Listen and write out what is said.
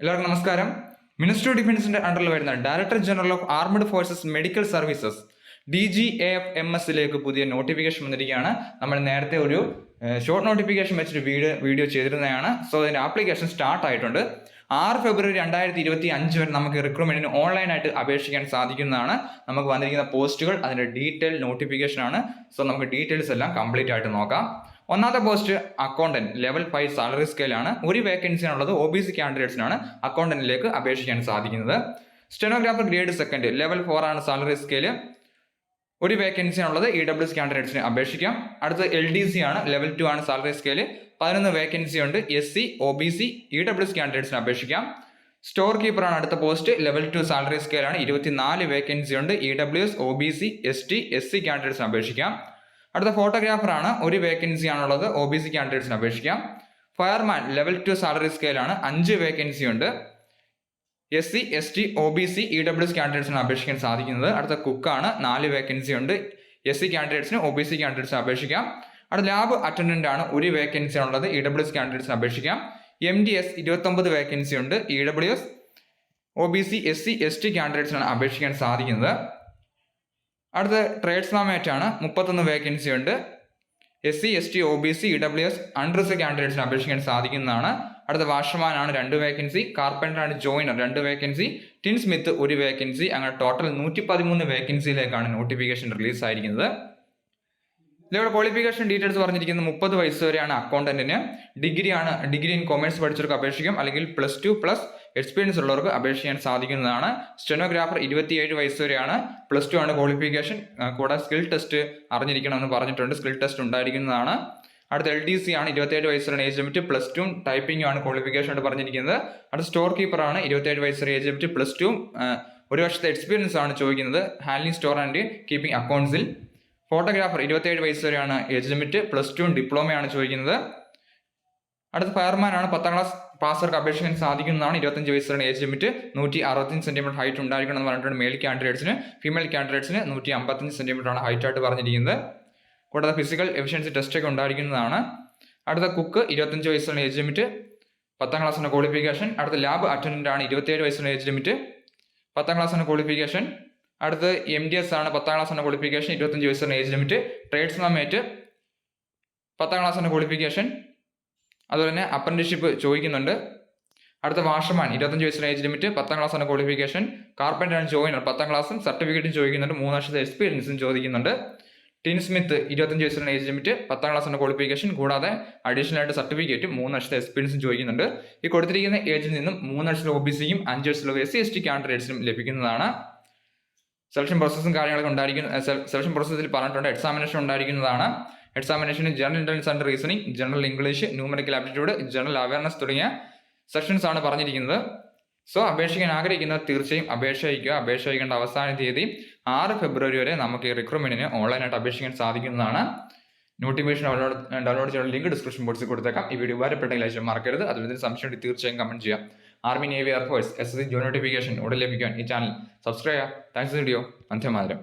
എല്ലാവർക്കും നമസ്കാരം. Ministry of ഡിഫൻസിന്റെ അണ്ടറിൽ വരുന്ന director general of armed forces medical services D G A F M എസിലേക്ക് പുതിയ നോട്ടിഫിക്കേഷൻ വന്നിരിക്കുകയാണ്. നമ്മൾ നേരത്തെ ഒരു ഷോർട്ട് നോട്ടിഫിക്കേഷൻ വെച്ചിട്ട് വീഡിയോ വീഡിയോ ചെയ്തിരുന്നതാണ്. സോ അതിന്റെ ആപ്ലിക്കേഷൻ സ്റ്റാർട്ട് ആയിട്ടുണ്ട്. ആറ് ഫെബ്രുവരി രണ്ടായിരത്തി ഇരുപത്തി അഞ്ച് വരെ നമുക്ക് റിക്രൂട്ട്മെന്റിന് ഓൺലൈനായിട്ട് അപേക്ഷിക്കാൻ സാധിക്കുന്നതാണ്. നമുക്ക് വന്നിരിക്കുന്ന പോസ്റ്റുകൾ അതിന്റെ ഡീറ്റെയിൽ നോട്ടിഫിക്കേഷൻ ആണ്. സോ നമുക്ക് ഡീറ്റെയിൽസ് എല്ലാം കംപ്ലീറ്റ് ആയിട്ട് നോക്കാം. ഒന്നാമത്തെ post accountant level five salary സ്കെയിലാണ് ഒരു വേക്കൻസിയാണുള്ളത് ഒ ബി സി കാൻഡിഡേറ്റ്സിനാണ് അക്കൗണ്ടന്റിലേക്ക് അപേക്ഷിക്കാൻ സാധിക്കുന്നത്. Stenographer grade second level four ആണ് സാലറി സ്കെയിൽ ഒരു വേക്കൻസിയാണുള്ളത് ഇ ഡബ്ല്യു എസ് കാൻഡിഡേറ്റ്സിന് അപേക്ഷിക്കാം. അടുത്ത എൽ ഡി സി ആണ് ലെവൽ ടു ആണ് സാലറി സ്കെയിൽ പതിനൊന്ന് വേക്കൻസി ഉണ്ട് S C O B C E W S കാൻഡിഡേറ്റ്സിന് അപേക്ഷിക്കാം. സ്റ്റോർ കീപ്പറാണ് അടുത്ത പോസ്റ്റ് ലെവൽ ടു സാലറി സ്കെയിലാണ് ഇരുപത്തിനാല് വേക്കൻസി ഉണ്ട് E W S O B C S T S C കാൻഡിഡേറ്റ്സിന് അപേക്ഷിക്കാം. അടുത്ത ഫോട്ടോഗ്രാഫർ ആണ് ഒരു വേക്കൻസി ആണുള്ളത്. ഒ ബി സി കാൻഡിഡേറ്റ്സിന് അപേക്ഷിക്കാം. ഫയർമാൻ ലെവൽ ടു സാലറി സ്കെയിലാണ് അഞ്ച് വേക്കൻസി ഉണ്ട്. S C S T O B C E W S കാൻഡിഡേറ്റ്സിന് അപേക്ഷിക്കാൻ സാധിക്കുന്നത്. അടുത്ത കുക്കാണ് നാല് വേക്കൻസി ഉണ്ട്. എസ് സി കാൻഡിഡേറ്റ്സിന് ഒ ബി സി കാൻഡിഡേറ്റ്സിന് അപേക്ഷിക്കാം. അടുത്ത ലാബ് അറ്റൻഡന്റ് ആണ്. ഒരു വേക്കൻസി ഉള്ളത് ഇ ഡബ്ല്യു എസ് കാൻഡിഡേറ്റ്സിന് അപേക്ഷിക്കാം. എം ഡി എസ് ഇരുപത്തൊമ്പത് വേക്കൻസി ഉണ്ട്. E W S O B C S C S T കാൻഡിഡേറ്റ്സിനാണ് അപേക്ഷിക്കാൻ സാധിക്കുന്നത്. അടുത്ത ട്രേഡ്സ് മാമേറ്റ് ആണ് മുപ്പത്തൊന്ന് വേക്കൻസി ഉണ്ട്. S C S T O B C E W S unreserved കാൻഡിഡേറ്റ്സിന് അപേക്ഷിക്കാൻ സാധിക്കുന്നതാണ്. അടുത്ത വാഷർമാൻ ആണ് രണ്ട് വേക്കൻസി കാർപ്പന്റർ ആണ് ജോയിനർ രണ്ട് വേക്കൻസി ടിൻ സ്മിത്ത് ഒരു വേക്കൻസി അങ്ങനെ ടോട്ടൽ നൂറ്റി പതിമൂന്ന് വേക്കൻസിയിലേക്കാണ് നോട്ടിഫിക്കേഷൻ റിലീസ് ആയിരിക്കുന്നത്. ഇതിലൂടെ ക്വാളിഫിക്കേഷൻ ഡീറ്റെയിൽസ് പറഞ്ഞിരിക്കുന്നത് മുപ്പത് വയസ്സ് വരെയാണ് അക്കൗണ്ടന്റിന് ഡിഗ്രി ആണ് ഡിഗ്രി ഇൻ കൊമേഴ്സ് പഠിച്ചവർക്ക് അപേക്ഷിക്കും. അല്ലെങ്കിൽ പ്ലസ് ടു പ്ലസ് എക്സ്പീരിയൻസ് ഉള്ളവർക്ക് അപേക്ഷിക്കാൻ സാധിക്കുന്നതാണ്. സ്റ്റെനോഗ്രാഫർ ഇരുപത്തിയേഴ് വയസ്സ് വരെയാണ്. പ്ലസ് ടു ആണ് ക്വാളിഫിക്കേഷൻ കൂടാതെ സ്കിൽ ടെസ്റ്റ് അറിഞ്ഞിരിക്കണമെന്ന് പറഞ്ഞിട്ടുണ്ട്. സ്കിൽ ടെസ്റ്റ് ഉണ്ടായിരിക്കുന്നതാണ്. അടുത്ത എൽ ഡി സി ആണ് ഇരുപത്തേഴ് വയസ്സുള്ള ഏജ് ലിമിറ്റ് പ്ലസ് ടു ടൈപ്പിംഗും ആണ് ക്വാളിഫിക്കേഷൻ ആയിട്ട് പറഞ്ഞിരിക്കുന്നത്. അടുത്ത സ്റ്റോർ കീപ്പർ ആണ് ഇരുപത്തേഴ് വയസ്സുള്ള ഏജ് ലിമിറ്റ് പ്ലസ് ടു ഒരു വർഷത്തെ എക്സ്പീരിയൻസ് ആണ് ചോദിക്കുന്നത്. ഹാൻഡ്ലിംഗ് സ്റ്റോർ ആൻഡ് കീപ്പിംഗ് അക്കൗണ്ട്സിൽ ഫോട്ടോഗ്രാഫർ ഇരുപത്തേഴ് വയസ്സ് വരെയാണ് ഏജ് ലിമിറ്റ് പ്ലസ് ടു ഡിപ്ലോമയാണ് ചോദിക്കുന്നത്. അടുത്ത ഫയർമാൻ ആണ് പത്താം ക്ലാസ് പാസർക്ക് അപേക്ഷിക്കാൻ സാധിക്കുന്നതാണ്. ഇരുപത്തഞ്ച് വയസ്സുള്ള ഏജ് ലിമിറ്റ്. നൂറ്റി അറുപത്തഞ്ച് സെന്റിമീറ്റർ ഹൈറ്റ് ഉണ്ടായിരിക്കണം എന്ന് പറഞ്ഞിട്ടുണ്ട് മെയിൽ കാൻഡിഡേറ്റ്സിന് ഫീമെയിൽ കാൻഡിഡേറ്റ്സിന് നൂറ്റി അമ്പത്തഞ്ച് സെന്റിമീറ്റർ ആണ് ഹൈറ്റ് ആയിട്ട് പറഞ്ഞിരിക്കുന്നത്. കൂടാതെ ഫിസിക്കൽ എഫിഷ്യൻസി ടെസ്റ്റ് ഒക്കെ ഉണ്ടായിരിക്കുന്നതാണ്. അടുത്ത കുക്ക് ഇരുപത്തഞ്ച് വയസ്സുള്ള ഏജ് ലിമിറ്റ്. പത്താം ക്ലാസ്സിന്റെ ക്വാളിഫിക്കേഷൻ അടുത്ത ലാബ് അറ്റൻഡന്റ് ആണ് ഇരുപത്തേഴ് വയസ്സുള്ള ഏജ് ലിമിറ്റ്. പത്താം ക്ലാസ്സിന്റെ ക്വാളിഫിക്കേഷൻ അടുത്ത് എം ഡി എസ് ആണ്. പത്താം ക്ലാസ്സിന്റെ ക്വാളിഫിക്കേഷൻ ഇരുപത്തഞ്ച് വയസ്സാണ് ഏജ് ലിമിറ്റ് ട്രേഡ്സ്മാൻ മേറ്റ് പത്താം ക്ലാസ്സിന്റെ ക്വാളിഫിക്കേഷൻ അതുപോലെ തന്നെ അപ്രന്റിഷിപ്പ് ചോദിക്കുന്നുണ്ട്. അടുത്ത വാഷർമാൻ ഇരുപത്തഞ്ച് വയസ്സിലെ ഏജ് ലിമിറ്റ് പത്താം ക്ലാസ്സാണ് ക്വാളിഫിക്കേഷൻ കാർപ്പന്റർ ആണ് ജോയിനർ പത്താം ക്ലാസ്സും സർട്ടിഫിക്കറ്റും ചോദിക്കുന്നുണ്ട്. മൂന്ന് വർഷത്തെ എക്സ്പീരിയൻസും ചോദിക്കുന്നുണ്ട്. ടിൻ സ്മിത്ത് ഇരുപത്തഞ്ച് വയസ്സിലെ ഏജ് ലിമിറ്റ് പത്താം ക്ലാസ്സിന്റെ ക്വാളിഫിക്കേഷൻ കൂടാതെ അഡീഷണൽ ആയിട്ട് സർട്ടിഫിക്കറ്റും മൂന്ന് വർഷത്തെ എക്സ്പീരിയൻസും ചോദിക്കുന്നുണ്ട്. ഈ കൊടുത്തിരിക്കുന്ന ഏജിൽ നിന്നും മൂന്ന് വർഷത്തിലെ ഒ ബി സിയും അഞ്ച് വർഷത്തിലെ എസ് സി എസ് ടി കാൻഡിഡേറ്റ്സിനും ലഭിക്കുന്നതാണ്. സെലക്ഷൻ പ്രോസസ്സും കാര്യങ്ങളൊക്കെ ഉണ്ടായിരിക്കും സെലക്ഷൻ പ്രോസസ്സിൽ പറഞ്ഞിട്ടുണ്ട് എക്സാമിനേഷൻ ഉണ്ടായിരിക്കുന്നതാണ്. എക്സാമിനേഷന് general intelligence and reasoning general English numerical aptitude general awareness തുടങ്ങിയ സെക്ഷൻസ് ആണ് പറഞ്ഞിരിക്കുന്നത്. സോ അപേക്ഷിക്കാൻ ആഗ്രഹിക്കുന്ന തീർച്ചയായും അപേക്ഷ അയക്കുക അപേക്ഷ അയക്കേണ്ട അവസാന തീയതി ആറ് ഫെബ്രുവരി വരെ നമുക്ക് ഈ റിക്രൂട്ട്മെന്റിന് ഓൺലൈനായിട്ട് അപേക്ഷിക്കാൻ സാധിക്കുന്നതാണ്. നോട്ടിഫിക്കേഷൻ ഡൗൺലോഡ് ഡൗൺലോഡ് ചെയ്യാനുള്ള ലിങ്ക് ഡിസ്ക്രിപ്ഷൻ ബോക്സിൽ കൊടുത്തേക്കാം. ഈ വീഡിയോ ഉപകാരപ്പെട്ടെങ്കിൽ മറക്കരുത്. അതിൽ സംശയം തീർച്ചയായും കമന്റ് ചെയ്യാം. Army navy air force S S C job notification ഉടൻ ലഭിക്കാൻ ഈ ചാനൽ സബ്സ്ക്രൈബ് ചെയ്യുക. Thanks video വന്ധ്യമാതരം